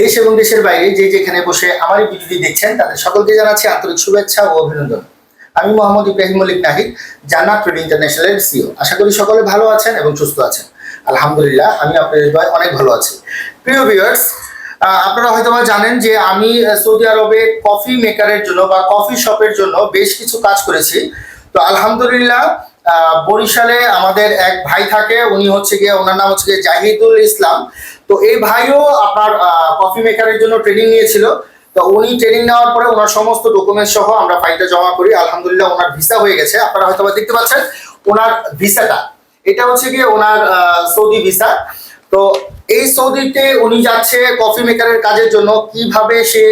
দেশ এবং দেশের বাইরে যে যেখানে বসে আমার এই ভিডিওটি দেখছেন, তাদের সকলকে জানাচ্ছি আন্তরিক শুভেচ্ছা ও অভিনন্দন। আমি মোহাম্মদ ইব্রাহিম মল্লিক নাহিদ, জান্নাত ট্রেড ইন্টারন্যাশনালের সিও আশা করি সকলে ভালো আছেন এবং সুস্থ আছেন। আলহামদুলিল্লাহ, আমি আপনাদের দয় অনেক ভালো আছি। প্রিয় ভিউয়ার্স আপনারা হয়তো জানেন যে আমি সৌদি আরবে কফি মেকারের জন্য বা কফি শপের জন্য বেশ কিছু কাজ করেছি। তো আলহামদুলিল্লাহ বরিশালে আমাদের এক ভাই থাকে, উনি হচ্ছে গিয়ে, ওনার নাম হচ্ছে গিয়ে জাহিদুল ইসলাম। তো এই ভাইও আপনার কফি মেকারের জন্য ট্রেনিং নিয়েছিল। তো উনি ট্রেনিং নেওয়ার পরে ওনার সমস্ত ডকুমেন্ট সহ আমরা ফাইলটা জমা করি। আলহামদুলিল্লাহ ওনার ভিসা হয়ে গেছে। আপনারা হয়তো দেখতে পাচ্ছেন, ওনার ভিসাটা এটা হচ্ছে গিয়ে ওনার সৌদি ভিসা তো এই সৌদিতে উনি যাচ্ছে কফি মেকারের কাজের জন্য। কীভাবে সে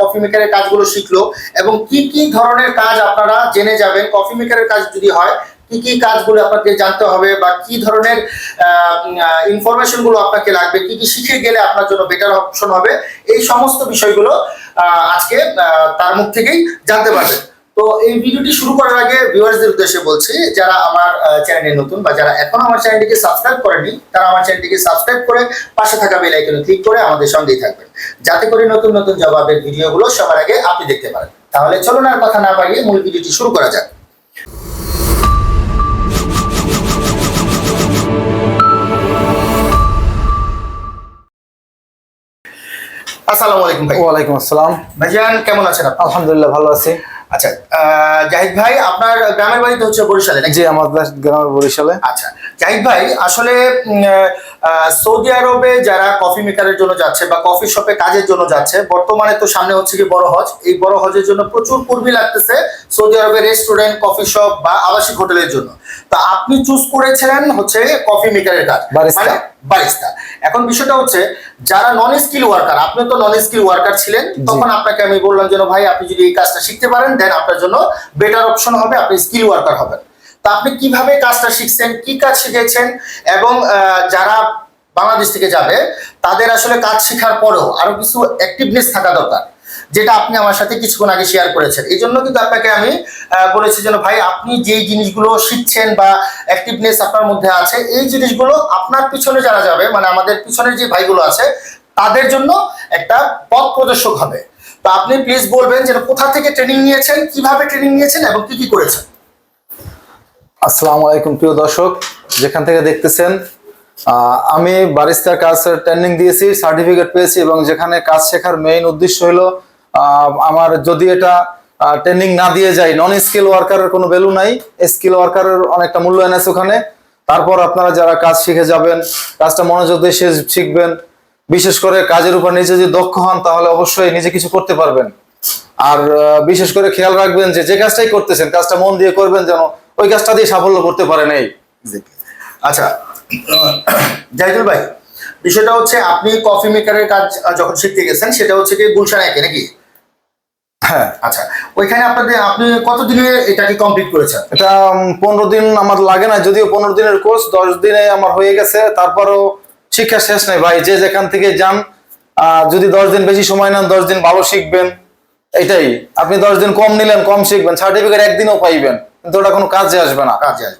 কফি মেকারের কাজগুলো শিখলো এবং কি কি ধরনের কাজ আপনারা জেনে যাবেন? কফি মেকারের কাজ যদি হয় কি কি কাজগুলো আপনাকে জানতে হবে বা কি ধরনের ইনফরমেশনগুলো আপনাকে লাগবে, কি কি শিখে গেলে আপনার জন্য বেটার অপশন হবে, এই সমস্ত বিষয়গুলো আজকে তার মুখ থেকেই জানতে পারবেন। তো এই ভিডিওটি শুরু করার আগে ভিউয়ার্সদের উদ্দেশ্যে বলছি, যারা আমার চ্যানেলে নতুন বা যারা এখন আমার চ্যানেলটিকে সাবস্ক্রাইব করেনি তারা আমার চ্যানেলটিকে সাবস্ক্রাইব করে পাশে থাকা বেল আইকনে ক্লিক করে আমাদের সঙ্গেই থাকবেন। যাতে করে নতুন নতুন জবাবের ভিডিওগুলো সবার আগে আপনি দেখতে পারেন। তাহলে চলুন আর কথা না বাড়িয়ে মূল ভিডিওটি শুরু করা যাক। আসসালামু আলাইকুম ভাই। ওয়ালাইকুম আসসালাম। ভাইজান কেমন আছেন আলহামদুলিল্লাহ ভালো আছি। আচ্ছা আহ, জাহিদ ভাই আপনার গ্রামের বাড়িতে হচ্ছে বরিশালে জি আমার গ্রামের বরিশালে। আচ্ছা জাহিদ ভাই আসলে সৌদি আরবে যারা কফি মেকারের জন্য যাচ্ছে বা কফি শপে কাজের জন্য যাচ্ছে বর্তমানে তো সামনে হচ্ছে কি বড় হজ। এই বড় হজের জন্য প্রচুর কর্মী লাগতেছে সৌদি আরবের রেস্টুরেন্ট কফি শপ বা আবাসিক হোটেলের জন্য। তা আপনি চুজ করেছিলেন হচ্ছে কফি মেকারের কাজ। বারিস্তা। মানে বারিস্তা। এখন বিষয়টা হচ্ছে যারা নন স্কিল ওয়ার্কার আপনি তো নন স্কিল ওয়ার্কার ছিলেন তখন আপনাকে আমি বললাম যেন ভাই আপনি যদি এই কাজটা শিখতে পারেন দেন আপনার জন্য বেটার অপশন হবে আপনি স্কিল ওয়ার্কার হবেন। তা আপনি কীভাবে কাজটা শিখছেন, কি কাজ শিখেছেন এবং যারা বাংলাদেশ থেকে যাবে, তাদের আসলে কাজ শেখার পরেও আরও কিছু অ্যাক্টিভনেস থাকা দরকার, যেটা আপনি আমার সাথে কিছুক্ষণ আগে শেয়ার করেছেন। এই জন্য কিন্তু আপনাকে আমি বলেছি যেন ভাই, আপনি যেই জিনিসগুলো শিখছেন বা অ্যাক্টিভনেস আপনার মধ্যে আছে, এই জিনিসগুলো আপনার পিছনে যারা যাবে মানে আমাদের পিছনের যে ভাইগুলো আছে, তাদের জন্য একটা পথ প্রদর্শক হবে। তো আপনি প্লিজ বলবেন যে কোথা থেকে ট্রেনিং নিয়েছেন, কীভাবে ট্রেনিং নিয়েছেন এবং কি কি করেছেন? আসসালামু আলাইকুম প্রিয় দর্শক, যেখান থেকে দেখতেছেন আমি বারিস্তার কাজ ট্রেনিং দিয়েছি, সার্টিফিকেট পেয়েছি এবং যেখানে কাজ শেখার মেইন উদ্দেশ্য হলো আমার যদি এটা ট্রেনিং না দিয়ে যায় নন স্কিল ওয়ার্কারের কোনো ভ্যালু নাই স্কিল ওয়ার্কারের অনেকটা মূল্যায়ন আছে ওখানে। তারপর আপনারা যারা কাজ শিখে যাবেন, কাজটা মনোযোগ দিয়ে শিখবেন, বিশেষ করে কাজের উপর নিজে যদি দক্ষ হন, তাহলে অবশ্যই নিজে কিছু করতে পারবেন। আর বিশেষ করে খেয়াল রাখবেন যে যে কাজটাই করতেছেন, কাজটা মন দিয়ে করবেন যেন ওই কাজটা দিয়ে সাফল্য করতে পারেন এই আচ্ছা জাহিদুল ভাই বিষয়টা হচ্ছে আপনি কফি মেকারের কাজ যখন শিখতে গেছেন সেটা হচ্ছে কি গুলশান একে নাকি? হ্যাঁ। আচ্ছা ওইখানে আপনাদের আপনি কতদিনে এটাকে কমপ্লিট করেছেন? এটা পনেরো দিন আমার লাগে না যদিও পনেরো দিনের কোর্স দশ দিনে আমার হয়ে গেছে তারপরও শিক্ষা শেষ নেই ভাই যে যেখান থেকে যান যদি দশ দিন বেশি সময় নেন দশ দিন ভালো শিখবেন। এটাই। আপনি দশ দিন কম নিলেন কম শিখবেন সার্টিফিকেট একদিনও পাইবেন কিন্তু ওটা কোনো কাজে আসবে না।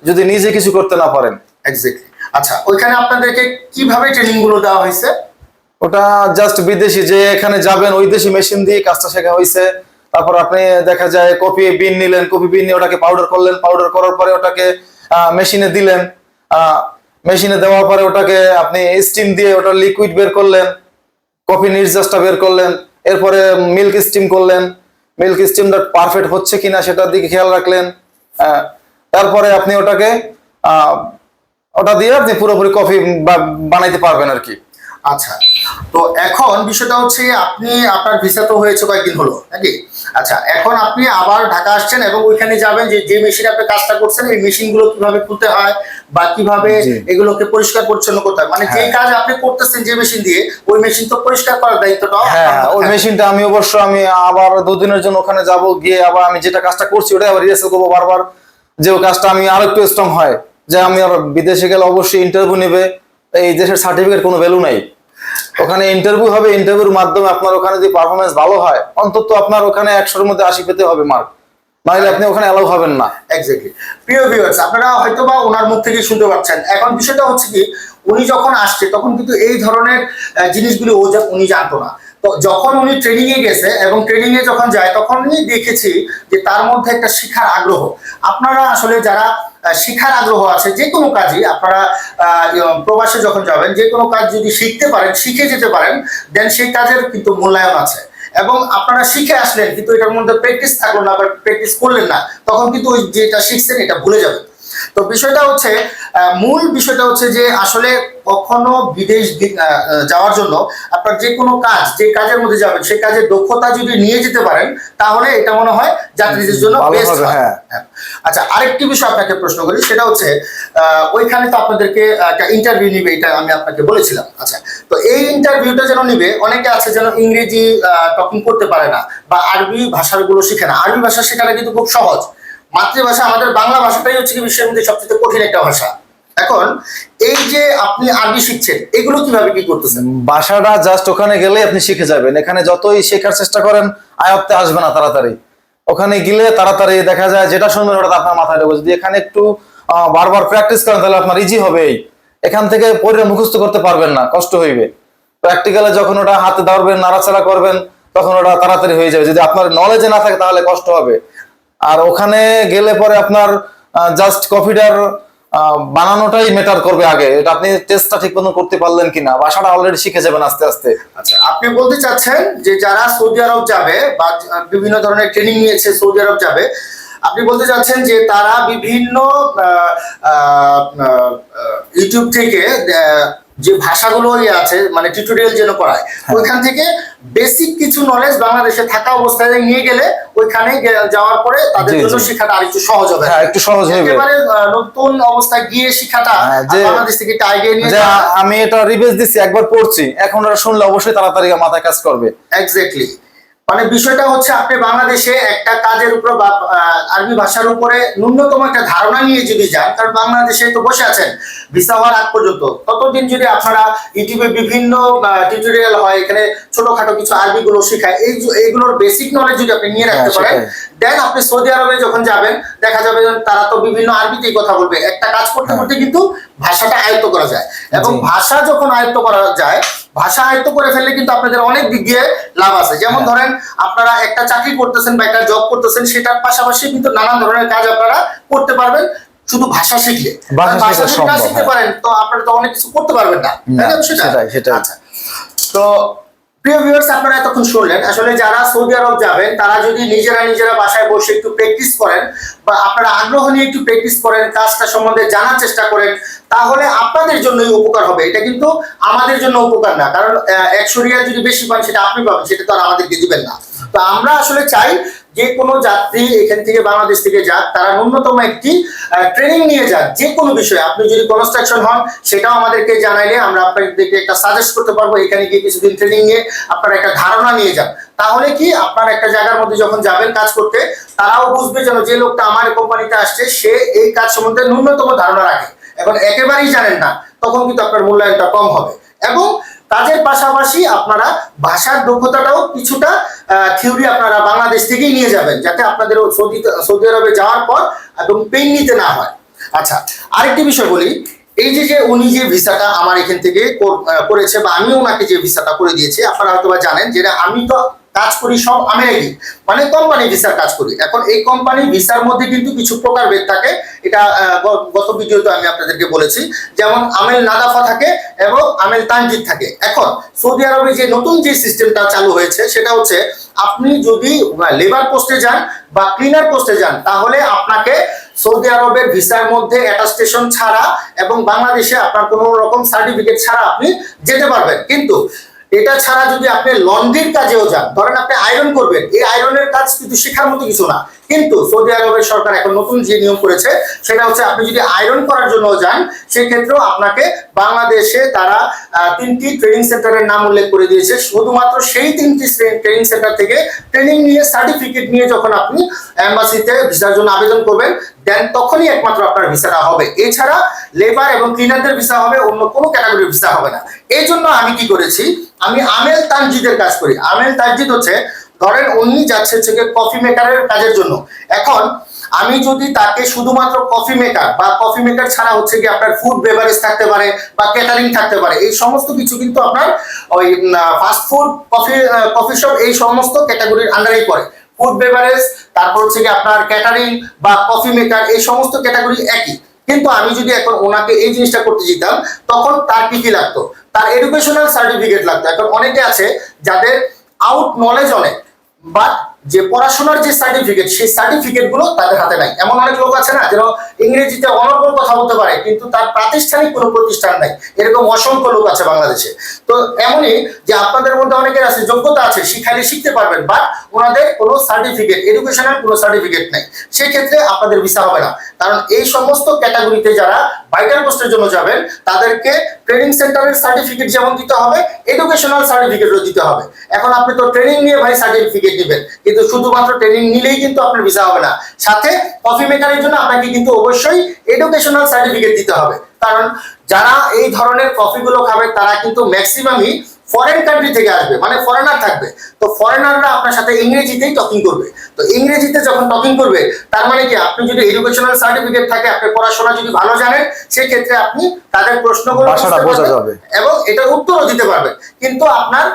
যদি নিজে কিছু করতে না পারেন। এক্স্যাক্টলি আচ্ছা ওইখানে আপনাদেরকে কীভাবে ট্রেনিংগুলো দেওয়া হয়েছে? ওটা জাস্ট বিদেশি যে এখানে যাবেন ওই দেশি মেশিন দিয়ে কাজটা শেখা হয়েছে। তারপর আপনি দেখা যায় কপি বিন নিলেন কপি বিন নিয়ে ওটাকে পাউডার করলেন পাউডার করার পরে ওটাকে মেশিনে দিলেন। মেশিনে দেওয়ার পরে ওটাকে আপনি স্টিম দিয়ে ওটা লিকুইড বের করলেন কফি নির্যাসটা বের করলেন। এরপরে মিল্ক স্টিম করলেন। মিল্ক স্টিমটা পারফেক্ট হচ্ছে কিনা সেটার দিকে খেয়াল রাখলেন। তারপরে আপনি ওটাকে ওটা দিয়ে আপনি পুরোপুরি কফি বানাইতে পারবেন আর কি। আচ্ছা তো এখন বিষয়টা হচ্ছে আপনি আপনার ভিসা তো হয়েছে কয়েকদিন হলো নাকি? আচ্ছা এখন আপনি আবার ঢাকা আসছেন এবং ওইখানে যাবেন যে যে মেশিনে আপনি কাজটা করছেন এই মেশিনগুলো কীভাবে খুলতে হয় বা কীভাবে এগুলোকে পরিষ্কার পরিচ্ছন্ন করতে হয়? মানে যে হ্যাঁ। কাজ আপনি করতেছেন যে মেশিন দিয়ে ওই মেশিন তো পরিষ্কার করার দায়িত্বটা হ্যাঁ ওই মেশিনটা আমি অবশ্য আমি আবার দুদিনের জন্য ওখানে যাব গিয়ে আবার আমি যেটা কাজটা করছি ওটাই আবার রিহার্সাল করব বারবার যে ওই কাজটা আমি আরও একটু স্ট্রং হয় যে আমি আর বিদেশে গেলে অবশ্যই ইন্টারভিউ নেবে এই দেশের সার্টিফিকেট কোনো ভ্যালু নাই। ওখানে ইন্টারভিউ হবে ইন্টারভিউর মাধ্যমে আপনার ওখানে যদি পারফরমেন্স ভালো হয়, অন্তত আপনার ওখানে একশোর মধ্যে আশি পেতে হবে মার্ক নাহলে আপনি ওখানে অ্যালাউ হবেন না। এক্স্যাক্টলি প্রিয় ভিউয়ার্স আপনারা হয়তো বা ওনার মুখ থেকে শুনতে পাচ্ছেন। এখন বিষয়টা হচ্ছে কি, উনি যখন আসছে, তখন কিন্তু এই ধরনের জিনিসগুলি ও উনি জানতো না। যখন উনি ট্রেনিং এ গেছে এবং ট্রেনিং এ যখন যায়, তখন তখনই দেখেছি যে তার মধ্যে একটা শিখার আগ্রহ। আপনারা আসলে যারা শিখার আগ্রহ আছে, যে কোনো কাজই আপনারা প্রবাসে যখন যাবেন, যে কোনো কাজ যদি শিখতে পারেন, শিখে যেতে পারেন দেন সেই কাজের কিন্তু মূল্যায়ন আছে। এবং আপনারা শিখে আসলেন, কিন্তু এটার মধ্যে প্র্যাকটিস থাকল না বা প্র্যাকটিস করলেন না, তখন কিন্তু ওই যেটা শিখছেন, এটা ভুলে যাবেন। তো বিষয়টা হচ্ছে মূল বিষয়টা হচ্ছে যে আসলে কখনো বিদেশ যাওয়ার জন্য আপনার যে কোনো কাজ যে কাজের মধ্যে যাবেন সেই কাজের দক্ষতা যদি নিয়ে যেতে পারেন তাহলে এটা মনে হয় যাত্রীদের জন্য বেস্ট হ্যাঁ। হ্যাঁ। আচ্ছা আরেকটি বিষয় আপনাকে প্রশ্ন করি সেটা হচ্ছে আহ, ওইখানে তো আপনাদেরকে একটা ইন্টারভিউ নিবে এটা আমি আপনাকে বলেছিলাম আচ্ছা তো এই ইন্টারভিউটা যেন নিবে অনেকে আছে যেন ইংরেজি টকিং করতে পারে না বা আরবি ভাষাগুলো শিখে না আরবি ভাষা শেখাটা কিন্তু খুব সহজ মাতৃভাষা আমাদের বাংলা ভাষাটাই হচ্ছে কি বিশ্বের মধ্যে সবচেয়ে কঠিন একটা ভাষা। এখন এই যে আপনি আরবি শিখছেন, এগুলো কীভাবে কি করতেছেন? বাসাটা জাস্ট ওখানে গেলে আপনি শিখে যাবেন। এখানে যতই শেখার চেষ্টা করেন, আয়ত্তে আসবে না তাড়াতাড়ি। ওখানে গেলে তাড়াতাড়ি দেখা যায়, যেটা শুনবেন ওটা আপনার মাথায় ঢুকবে যদি এখানে একটু বারবার প্র্যাকটিস করেন, তাহলে আপনার ইজি হবেই এখান থেকে পরে মুখস্থ করতে পারবেন না, কষ্ট হইবে। প্র্যাকটিক্যালে যখন ওটা হাতে ধরবেন, নাড়াচাড়া করবেন, তখন ওটা তাড়াতাড়ি হয়ে যাবে। যদি আপনার নলেজে না থাকে, তাহলে কষ্ট হবে। আর ওখানে গেলে পরে আপনার জাস্ট কফিটার বানানোটাই মেটার করবে আগে। এটা আপনি টেস্টটা ঠিক মতন করতে পারলেন কিনা? বাসাটা অলরেডি শিখে যাবেন আস্তে আস্তে। আচ্ছা আপনি বলতে চাচ্ছেন যে যারা সৌদি আরব যাবে বা বিভিন্ন ধরনের ট্রেনিং নিয়েছে সৌদি আরব যাবে, আপনি বলতে চাচ্ছেন যে তারা বিভিন্ন ইউটিউব থেকে যে ভাষাগুলো ইয়ে আছে মানে টিউটোরিয়াল যেন করায় ওইখান থেকে বেসিক কিছু নলেজ বাংলাদেশে থাকা অবস্থায় নিয়ে গেলে ওইখানে যাওয়ার পরে তাদের জন্য শিক্ষাটা শেখাটা আর একটু সহজ হবে। হ্যাঁ একটু সহজ হবে নতুন অবস্থায় গিয়ে শেখাটা হ্যাঁ, বাংলাদেশ থেকে টাইগে নিয়ে যে আমি এটা রিভিউজ দিছি একবার পড়ছি এখন ওরা শুনলে অবশ্যই তাড়াতাড়ি মাথায় কাজ করবে। এক্স্যাক্টলি মানে বিষয়টা হচ্ছে আপনি বাংলাদেশে একটা কাজের উপর বা আরবি ভাষার উপরে ন্যূনতম একটা ধারণা নিয়ে যদি যান কারণ বাংলাদেশে তো বসে আছেন ভিসা হওয়ার আগ পর্যন্ত ততদিন যদি আপনারা ইউটিউবে বিভিন্ন টিউটোরিয়াল হয় এখানে ছোটখাটো কিছু আরবি গুলো শেখায় এই এইগুলোর বেসিক নলেজ যদি আপনি নিয়ে রাখতে হ্যাঁ, পারেন। দেন আপনি সৌদি আরবে যখন যাবেন দেখা যাবে তারা তো বিভিন্ন আরবিতেই কথা বলবে একটা কাজ করতে হ্যাঁ। করতে কিন্তু ভাষাটা আয়ত্ত করা যায় এবং ভাষা যখন আয়ত্ত করা যায় ভাষা আয়ত্ত করে ফেললে কিন্তু আপনাদের অনেক দিক দিয়ে লাভ আছে। যেমন হ্যাঁ। ধরেন আপনারা একটা চাকরি করতেছেন বা একটা জব করতেছেন সেটার পাশাপাশি কিন্তু নানান ধরনের কাজ আপনারা করতে পারবেন। শুধু ভাষা শিখলে। ভাষা শিখতে হ্যাঁ। পারেন তো আপনারা তো অনেক কিছু করতে পারবেন না। সেটাই, সেটাই। আচ্ছা। তো প্রিয় ভিউয়ার্স আপনারা এতক্ষণ শুনলেন। আসলে যারা সৌদি আরব যাবেন, তারা যদি নিজেরা নিজেরা বাসায় বসে একটু প্র্যাকটিস করেন বা আপনারা আগ্রহ নিয়ে একটু প্র্যাকটিস করেন, কাজটা সম্বন্ধে জানার চেষ্টা করেন, তাহলে আপনাদের জন্যই উপকার হবে। এটা কিন্তু আমাদের জন্য উপকার না। কারণ একশো রিয়াল যদি বেশি পান, সেটা আপনি পাবেন, সেটা তো আর আমাদেরকে দিবেন না। তো আমরা আসলে চাই যে কোনো যাত্রী এখান থেকে বাংলাদেশ থেকে যাক, তারা ন্যূনতম একটি ট্রেনিং নিয়ে যাক যে কোনো বিষয়ে। আপনি যদি কনস্ট্রাকশন হন, সেটাও আমাদেরকে জানাইলে আমরা আপনাদেরকে একটা সাজেস্ট করতে পারব, এখানে গিয়ে কিছুদিন ট্রেনিং নিয়ে আপনারা একটা ধারণা নিয়ে যান। তাহলে কি, আপনার একটা জায়গার মধ্যে যখন যাবেন কাজ করতে, তারাও বুঝবে যেন যে লোকটা আমার কোম্পানিতে আসছে, সে এই কাজ সম্বন্ধে ন্যূনতম ধারণা রাখে। এখন একেবারেই জানেন না, তখন কিন্তু আপনার মূল্যায়নটা কম হবে। এবং পাশাপাশি আপনারা ভাষার দক্ষতাটাও কিছুটা থিওরি আপনারা বাংলাদেশ থেকেই নিয়ে যাবেন, যাতে আপনাদের সৌদি সৌদি আরবে যাওয়ার পর এবং পেন নিতে না হয়। আচ্ছা আরেকটি বিষয় বলি, এই যে যে উনি যে ভিসাটা আমার এখান থেকে করেছে বা আমি ওনাকে যে ভিসাটা করে দিয়েছি, আপনারা হয়তো জানেন যেটা আমি তো কাজ করি, সব আমেরিকি মানে কোম্পানি ভিসার কাজ করি। এখন এই কোম্পানি ভিসার মধ্যে কিন্তু কিছু প্রকারভেদ থাকে। এটা গত ভিডিওতে আমি আপনাদেরকে বলেছি। যেমন আমেল নাদাফা থাকে এবং আমেল তানজিদ থাকে। এখন সৌদি আরবে যে নতুন যে সিস্টেমটা চালু হয়েছে, সেটা হচ্ছে আপনি যদি লেবার পোস্টে যান বা ক্লিনার পোস্টে যান, তাহলে আপনাকে সৌদি আরবের ভিসার মধ্যে অ্যাটাস্টেশন ছাড়া এবং বাংলাদেশে আপনার কোনো রকম সার্টিফিকেট ছাড়া আপনি যেতে পারবেন। কিন্তু এটা ছাড়া যদি আপনি লন্ড্রির কাজেও যান, ধরেন আপনি আয়রন করবেন, এই আয়রনের কাজ কিন্তু শেখার মতো কিছু না। কিন্তু সৌদি আরবের সরকার এখন নতুন যে নিয়ম করেছে, সেটা হচ্ছে আপনি যদি আয়রন করার জন্য যান, সেক্ষেত্রেও আপনাকে বাংলাদেশে তারা তিনটি ট্রেনিং সেন্টারের নাম উল্লেখ করে দিয়েছে। শুধুমাত্র সেই তিনটি ট্রেনিং সেন্টার থেকে ট্রেনিং নিয়ে সার্টিফিকেট নিয়ে যখন আপনি এম্বাসিতে ভিসার জন্য আবেদন করবেন দেন তখনই একমাত্র আপনার ভিসাটা হবে। এছাড়া লেবার এবং ক্লিনারদের ভিসা হবে, অন্য কোনো ক্যাটাগরির ভিসা হবে না। এই জন্য আমি কি করেছি, আমি আমেল তানজিদের কাজ করি। আমেল তানজিদ হচ্ছে ধরেন উনি যাচ্ছে হচ্ছে কফি মেকারের কাজের জন্য। এখন আমি যদি তাকে শুধুমাত্র কফি মেকার বা কফি মেকার ছাড়া হচ্ছে কি আপনার ফুড বেভারেজ থাকতে পারে বা ক্যাটারিং থাকতে পারে, এই সমস্ত কিছু কিন্তু আপনার ওই fast food coffee coffee shop এই সমস্ত ক্যাটাগরির আন্ডারেই পড়ে। ফুড বেভারেজ তারপর হচ্ছে কি আপনার ক্যাটারিং বা কফি মেকার এই সমস্ত ক্যাটাগরি একই। কিন্তু আমি যদি এখন ওনাকে এই জিনিসটা করতে যেতাম, তখন তার কি কি লাগতো? তার এডুকেশনাল সার্টিফিকেট লাগতো। এখন অনেকে আছে যাদের আউট নলেজ অনেক। বাট যে পড়াশোনার যে সার্টিফিকেট সেই সার্টিফিকেটগুলো তাদের হাতে নাই। এমন অনেক লোক আছে না, যেন ইংরেজিতে অনর্গল কথা বলতে পারে, কিন্তু তার প্রাতিষ্ঠানিক কোনো প্রতিষ্ঠান নাই। এরকম অসংখ্য লোক আছে বাংলাদেশে। তো এমনই যে আপনাদের মধ্যে অনেকের আছে, যোগ্যতা আছে শিখাইলে শিখতে পারবেন বাট ওনাদের কোনো সার্টিফিকেট এডুকেশনাল কোনো সার্টিফিকেট নেই। সেক্ষেত্রে আপনাদের ভিসা হবে না। কারণ এই সমস্ত ক্যাটাগরিতে যারা ভাইটাল পোস্টের জন্য যাবেন, তাদেরকে ট্রেনিং সেন্টারের সার্টিফিকেট যেমন দিতে হবে এডুকেশনাল সার্টিফিকেটও দিতে হবে। এখন আপনি তো ট্রেনিং নিয়ে ভাই সার্টিফিকেট দিবেন কিন্তু শুধুমাত্র ট্রেনিং নিলেই কিন্তু আপনার ভিসা হবে না। সাথে কফি মেকারের জন্য আপনাকে কিন্তু অবশ্যই এডুকেশনাল সার্টিফিকেট দিতে হবে। কারণ যারা এই ধরনের কফিগুলো খাবে তারা কিন্তু ম্যাক্সিমামই ফরেন কান্ট্রি থেকে আসবে মানে ফরেনার থাকবে। তো ফরেনাররা আপনার সাথে ইংরেজিতেই টকিং করবে। তো ইংরেজিতে যখন টকিং করবে তার মানে কি? আপনি যদি এডুকেশনাল সার্টিফিকেট থাকে আপনি পড়াশোনা যদি ভালো জানেন সেক্ষেত্রে আপনি তাদের প্রশ্নগুলো বোঝা যাবে। এবং এটার উত্তরও দিতে পারবেন। কিন্তু আপনার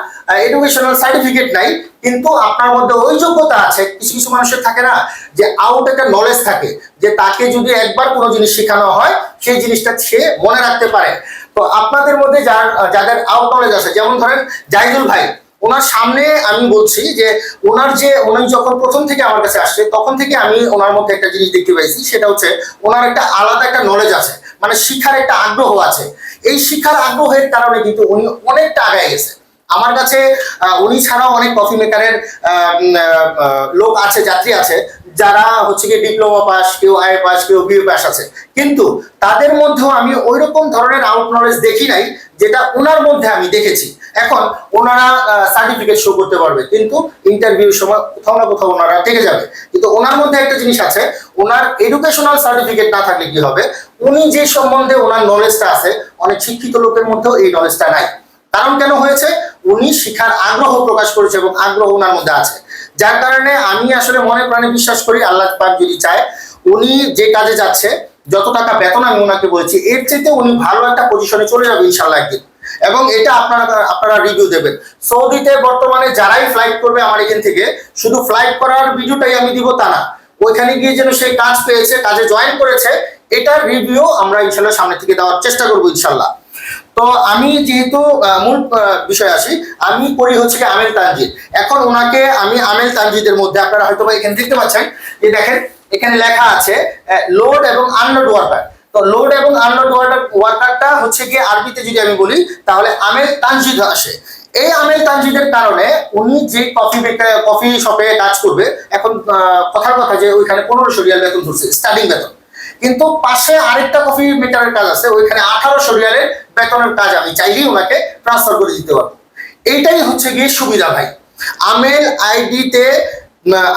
এডুকেশনাল সার্টিফিকেট নাই কিন্তু আপনার মধ্যে ওই যোগ্যতা আছে কিছু কিছু মানুষের থাকে না যে আউট একটা নলেজ থাকে যে তাকে যদি একবার কোনো জিনিস শেখানো হয় সেই জিনিসটা সে মনে রাখতে পারে। তো আপনাদের মধ্যে যার যাদের আউট নলেজ আছে, যেমন ধরেন জাইদুল ভাই, ওনার সামনে আমি বলছি যে ওনার যে উনি যখন প্রথম থেকে আমার কাছে আসছে, তখন থেকে আমি ওনার মধ্যে একটা জিনিস দেখতে পাইছি, সেটা হচ্ছে ওনার একটা আলাদা একটা নলেজ আছে মানে শিক্ষার একটা আগ্রহ আছে। এই শিক্ষার আগ্রহের কারণে কিন্তু উনি অনেকটা আগায় গেছে আমার কাছে উনি ছাড়াও অনেক কফি মেকারের লোক আছে, যাত্রী আছে, যারা হচ্ছে কি ডিপ্লোমা পাস কেউ আই পাস কেউ বিএ পাস আছে। কিন্তু তাদের মধ্যেও আমি ওই রকম ধরনের আউট নলেজ দেখি নাই, যেটা ওনার মধ্যে আমি দেখেছি। এখন ওনারা সার্টিফিকেট শো করতে পারবে, কিন্তু ইন্টারভিউর সময় কোথাও না কোথাও ওনারা থেকে যাবে। কিন্তু ওনার মধ্যে একটা জিনিস আছে, ওনার এডুকেশনাল সার্টিফিকেট না থাকলে কি হবে? উনি যে সম্বন্ধে ওনার নলেজটা আছে, অনেক শিক্ষিত লোকের মধ্যেও এই নলেজটা নাই। কারণ কেন হয়েছে? উনি শিখার আগ্রহ প্রকাশ করেছে এবং আগ্রহ ওনার মধ্যে আছে। যার কারণে আমি আসলে মনে প্রাণে বিশ্বাস করি আল্লাহ পাক যদি চায়, উনি যে কাজে যাচ্ছে, যত টাকা বেতন আমি ওনাকে বলেছি, এর চাইতে উনি ভালো একটা পজিশনে চলে যাবে ইনশাল্লাহ একদিন। এবং এটা আপনারা আপনারা রিভিউ দেবেন। সৌদিতে বর্তমানে যারাই ফ্লাইট করবে আমার এখান থেকে, শুধু ফ্লাইট করার ভিডিওটাই আমি দিব তা না। ওইখানে গিয়ে যেন সে কাজ পেয়েছে, কাজে জয়েন করেছে এটার রিভিউ আমরা ইনশাল্লাহ সামনে থেকে দেওয়ার চেষ্টা করব ইনশাল্লাহ তো আমি যেহেতু মূল বিষয় আসি, আমি করি হচ্ছে কি আমেল তানজিদ। এখন ওনাকে আমি আমেল তানজিদের মধ্যে আপনারা হয়তো বা এখানে দেখতে পাচ্ছেন, যে দেখেন, এখানে লেখা আছে লোড এবং আনলোড ওয়ার্কার তো লোড এবং আনলোড ওয়ার্কার ওয়ার্কারটা হচ্ছে গিয়ে আরবিতে যদি আমি বলি, তাহলে আমেল তানজিদ আসে। এই আমেল তানজিদের কারণে উনি যে কফি কফি শপে কাজ করবে, এখন কথার কথা যে ওইখানে পনেরোশো রিয়াল বেতন ধরছে, স্টার্টিং বেতন। কিন্তু পাশে আরেকটা কফি মেকারের কাজ আছে, ওইখানে আঠারোশো রিয়ালের বেতনের কাজ আমি চাইলেই ওনাকে ট্রান্সফার করে দিতে পারব। এইটাই হচ্ছে গিয়ে সুবিধা ভাই। আমেল আইডিতে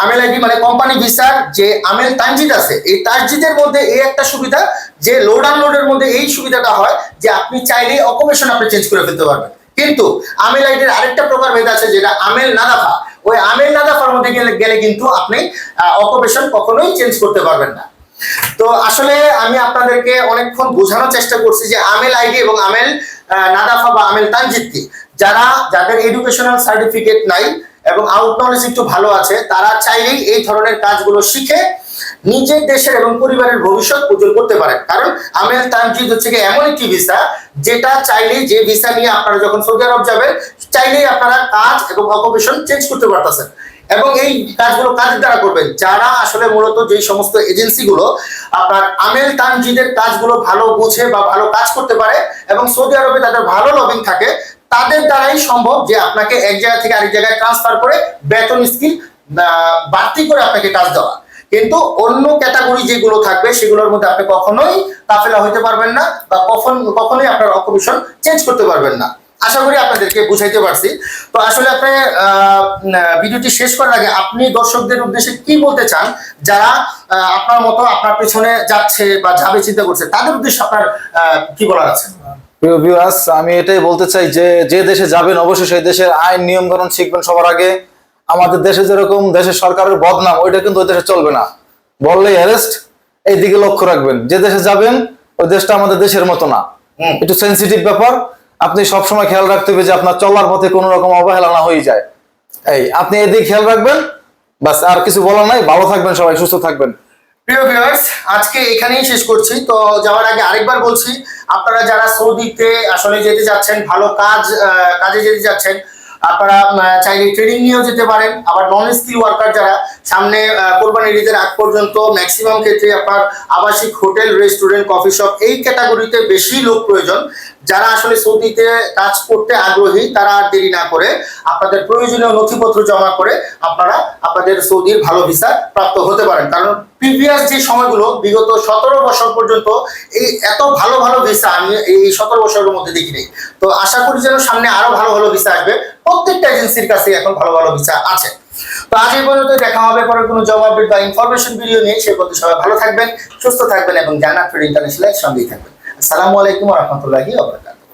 আমেল আইডি মানে কোম্পানি ভিসার যে আমেল তানজিদ আছে, এই তানজিদের মধ্যে এই একটা সুবিধা যে লোড আনলোডের মধ্যে এই সুবিধাটা হয় যে আপনি চাইলেই অকুপেশন আপনি চেঞ্জ করে ফেলতে পারবেন। কিন্তু আমেল আইডির আরেকটা প্রকার ভেদ আছে যেটা আমেল নাদাফা। ওই আমেল নাদাফার মধ্যে গেলে গেলে কিন্তু আপনি অকুপেশন কখনোই চেঞ্জ করতে পারবেন না। তো আসলে আমি আপনাদেরকে অনেকক্ষণ বোঝানোর চেষ্টা করছি যে আমেল আইডি এবং আমেল নাদাফা বা আমেল তানজিদ যারা, যাদের এডুকেশনাল সার্টিফিকেট নাই এবং আউট নলেজ একটু ভালো আছে, তারা চাইলেই এই ধরনের কাজগুলো শিখে নিজের দেশের এবং পরিবারের ভবিষ্যৎ উজ্জ্বল করতে পারেন। কারণ আমেল তানজিদ হচ্ছে কি এমন একটি ভিসা যেটা চাইলেই যে ভিসা নিয়ে আপনারা যখন সৌদি আরব যাবেন, চাইলেই আপনারা কাজ এবং অকুপেশন চেঞ্জ করতে পারতেছেন। এবং এই কাজগুলো কাজের দ্বারা করবেন? যারা আসলে মূলত যেই সমস্ত এজেন্সিগুলো আপনার আমেল তানজিদের কাজগুলো ভালো বুঝে বা ভালো কাজ করতে পারে এবং সৌদি আরবে তাদের ভালো লবিং থাকে, তাদের দ্বারাই সম্ভব যে আপনাকে এক জায়গা থেকে আরেক জায়গায় ট্রান্সফার করে বেতন স্কিল বাড়তি করে আপনাকে কাজ দেওয়া। কিন্তু অন্য ক্যাটাগরি যেগুলো থাকবে, সেগুলোর মধ্যে আপনি কখনোই কাফেলা হইতে পারবেন না বা কখন, কখনোই আপনার অকুপেশন চেঞ্জ করতে পারবেন না। আশা করি আপনাদেরকে বুঝাইতে পারছি। তো আসলে আপনি ভিডিওটি শেষ করার আগে আপনি দর্শকদের উদ্দেশ্যে কি বলতে চান? যারা আপনার মতো আপনার পেছনে যাচ্ছে বা যাবে চিন্তা করছে তাদের উদ্দেশ্যে আপনার কি বলার আছে? প্রিয় ভিউয়ার্স আমি এটাই বলতে চাই যে যে দেশে যাবেন অবশ্যই সেই দেশের আইন নিয়ম কানুন শিখবেন সবার আগে। আমাদের দেশে যেরকম দেশের সরকারের বদনাম ওইটা কিন্তু ওই দেশে চলবে না। বললে অ্যারেস্ট এই দিকে লক্ষ্য রাখবেন। যে দেশে যাবেন ওই দেশটা আমাদের দেশের মতো না। একটু সেন্সিটিভ ব্যাপার। আপনি সবসময় খেয়াল রাখতে হবে যে আপনার চলার পথে কোনো রকম অবহেলা না হয়ে যায়। এই, আপনি এদিকে খেয়াল রাখবেন। বাস, আর কিছু বলার নাই। ভালো থাকবেন সবাই, সুস্থ থাকবেন। প্রিয় ভিউয়ার্স আজকে এখানেই শেষ করছি। তো যাওয়ার আগে আরেকবার বলছি, আপনারা যারা সৌদিতে আসলে যেতে যাচ্ছেন, ভালো কাজ কাজে যেতে যাচ্ছেন, আপনারা চাইলে ট্রেনিং নিয়েও যেতে পারেন। আবার নন স্কিল ওয়ার্কার যারা সামনে কোরবানির ঈদের আগ পর্যন্ত ম্যাক্সিমাম ক্ষেত্রে আপনার আবাসিক হোটেল রেস্টুরেন্ট কফি শপ এই ক্যাটাগরিতে বেশি লোক প্রয়োজন। যারা আসলে সৌদিতে কাজ করতে আগ্রহী, তারা আর দেরি না করে আপনাদের প্রয়োজনীয় নথিপত্র জমা করে আপনারা আপনাদের সৌদির ভালো ভিসা প্রাপ্ত হতে পারেন। কারণ প্রিভিয়াস যে সময়গুলো, বিগত সতেরো বছর পর্যন্ত এই এত ভালো ভালো ভিসা আমি এই সতেরো বছরের মধ্যে দেখিনি। তো আশা করি যেন সামনে আরও ভালো ভালো ভিসা আসবে। প্রত্যেকটা এজেন্সির কাছে এখন ভালো ভালো ভিসা আছে। তো আজ পর্যন্ত দেখা হবে পরে কোনো জব আপডেট বা ইনফরমেশন ভিডিও নিয়ে। সে পর্যন্ত সবাই ভালো থাকবেন, সুস্থ থাকবেন এবং জানা ট্রেড ইন্টারন্যাশনাল সঙ্গেই থাকবেন। আসসালামু আলাইকুম রহমতুল্লাহি ওবরাকাতুহু